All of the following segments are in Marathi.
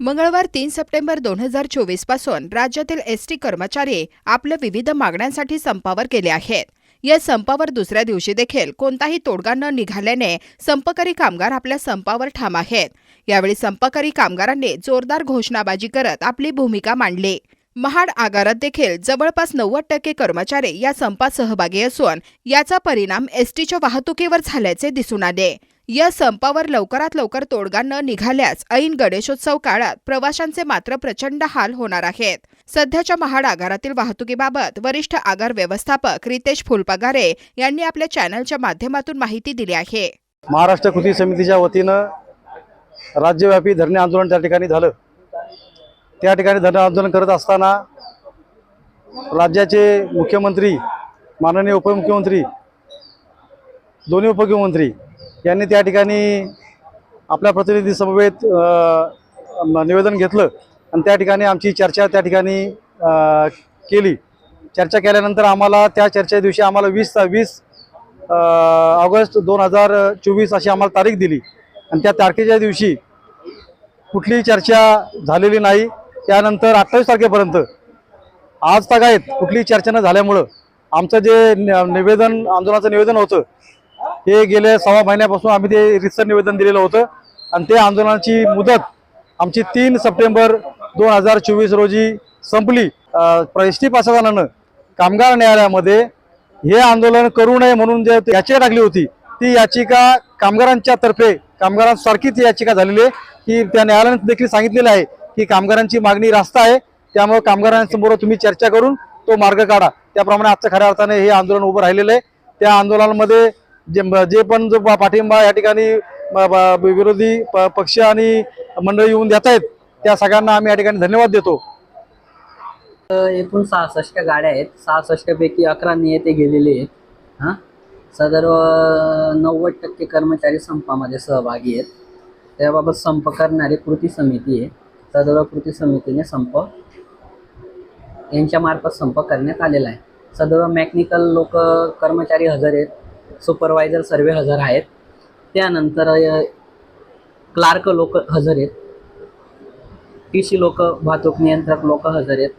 मंगळवार तीन सप्टेंबर दोन हजार चोवीसपासून राज्यातील एस टी कर्मचारी आपल्या विविध मागण्यांसाठी संपावर गेले आहेत. या संपावर दुसऱ्या दिवशी देखील कोणताही तोडगा न निघाल्याने संपकरी कामगार आपल्या संपावर ठाम आहेत. यावेळी संपकरी कामगारांनी जोरदार घोषणाबाजी करत आपली भूमिका मांडली. महाड आगारात देखील जवळपास नव्वद टक्के कर्मचारी या संपात सहभागी असून याचा परिणाम एसटीच्या वाहतुकीवर झाल्याचे दिसून आले. या संपावर लवकरात लवकर तोडगा न निघाल्यास ऐन गणेशोत्सव काळात प्रवाशांचे मात्र प्रचंड हाल होणार आहेत. सध्याच्या महाड आगारातील वाहतुकीबाबत वरिष्ठ आगार व्यवस्थापक रितेश फुलपगारे यांनी आपल्या चॅनलच्या माध्यमातून माहिती दिली आहे. महाराष्ट्र कृती समितीच्या वतीनं राज्यव्यापी धरणे आंदोलन त्या ठिकाणी झालं. त्या ठिकाणी धरणे आंदोलन करत असताना राज्याचे मुख्यमंत्री माननीय उपमुख्यमंत्री दोन्ही उपमुख्यमंत्री यांनी त्या ठिकाणी आपल्या प्रतिनिधी समवेत निवेदन घेतलं आणि त्या ठिकाणी आमची चर्चा त्या ठिकाणी केली. चर्चा केल्यानंतर आम्हाला त्या चर्चे दिवशी आम्हाला वीस वीस ऑगस्ट दोन हजार चोवीस अशी आम्हाला तारीख दिली. आणि त्या तारखेच्या दिवशी कुठलीही चर्चा झालेली नाही. त्यानंतर अठ्ठावीस तारखेपर्यंत आज तक आहेत कुठलीही चर्चा न झाल्यामुळं आमचं जे न- निवेदन आंदोलनाचं निवेदन होतं हे गेल्या सव्वा महिन्यापासून आम्ही ते रितसर निवेदन दिलेलं होतं. आणि ते आंदोलनाची मुदत आमची तीन सप्टेंबर दोन हजार चोवीस रोजी संपली. एस टी प्रशासनानं कामगार न्यायालयामध्ये हे आंदोलन करू नये म्हणून जे याचिका टाकली होती ती याचिका कामगारांच्या तर्फे कामगारांसारखी ती याचिका झालेली आहे. की त्या न्यायालयाने देखील सांगितलेलं आहे की कामगारांची मागणी रास्त आहे. त्यामुळे कामगारांसमोर तुम्ही चर्चा करून तो मार्ग काढा. त्याप्रमाणे आजच्या खऱ्या अर्थाने हे आंदोलन उभं राहिलेलं आहे. त्या आंदोलनामध्ये जे जे पण जो पाठिंबा या ठिकाणी विरोधी प- पक्ष आणि मंडळी येऊन देत आहेत त्या सगळ्यांना आम्ही या ठिकाणी धन्यवाद देतो. एकूण सहासष्ट गाड्या आहेत. सहासष्टपैकी अकरा नियते गेलेले आहेत. हां? सदर्व नव्वद टक्के कर्मचारी संपामध्ये सहभागी आहेत. त्याबाबत संप करणारी कृती समिती आहे. सदर्व कृती समितीने संप यांच्यामार्फत संप करण्यात आलेला आहे. सदर्व मेकॅनिकल लोक कर्मचारी हजर आहेत. सुपरवायझर सर्वे हजर आहेत. त्यानंतर क्लार्क लोक हजर आहेत. टी सी लोक वाहतूक नियंत्रक लोक हजर आहेत.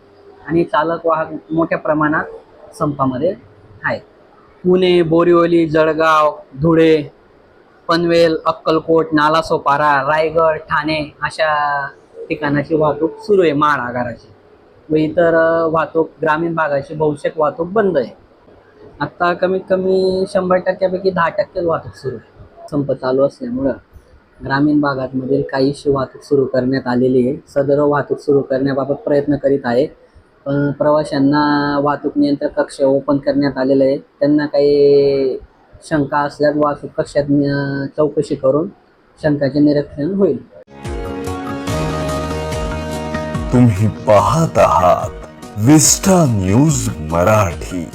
आणि चालक वाहक मोठ्या प्रमाणात संपामध्ये आहेत. पुणे बोरिवली जळगाव धुळे पनवेल अक्कलकोट नालासोपारा रायगड ठाणे अशा ठिकाणाची वाहतूक सुरू आहे माळ आगाराची. व इतर वाहतूक ग्रामीण भागाची बहुतेक वाहतूक बंद आहे. आत्ता कमीत कमी शंभर टक्क्यापैकी दहा टक्केच वाहतूक सुरू आहे. संप चालू असल्यामुळं ग्रामीण भागातमधील काहीशी वाहतूक सुरू करण्यात आलेली आहे. सदर वाहतूक सुरू करण्याबाबत प्रयत्न करीत आहे. पण प्रवाशांना वाहतूक नियंत्रण कक्ष ओपन करण्यात आलेलं आहे. त्यांना काही शंका असल्यास वाहतूक कक्षात चौकशी करून शंकाचे निरीक्षण होईल. तुम्ही पाहत आहात विस्टा न्यूज मराठी.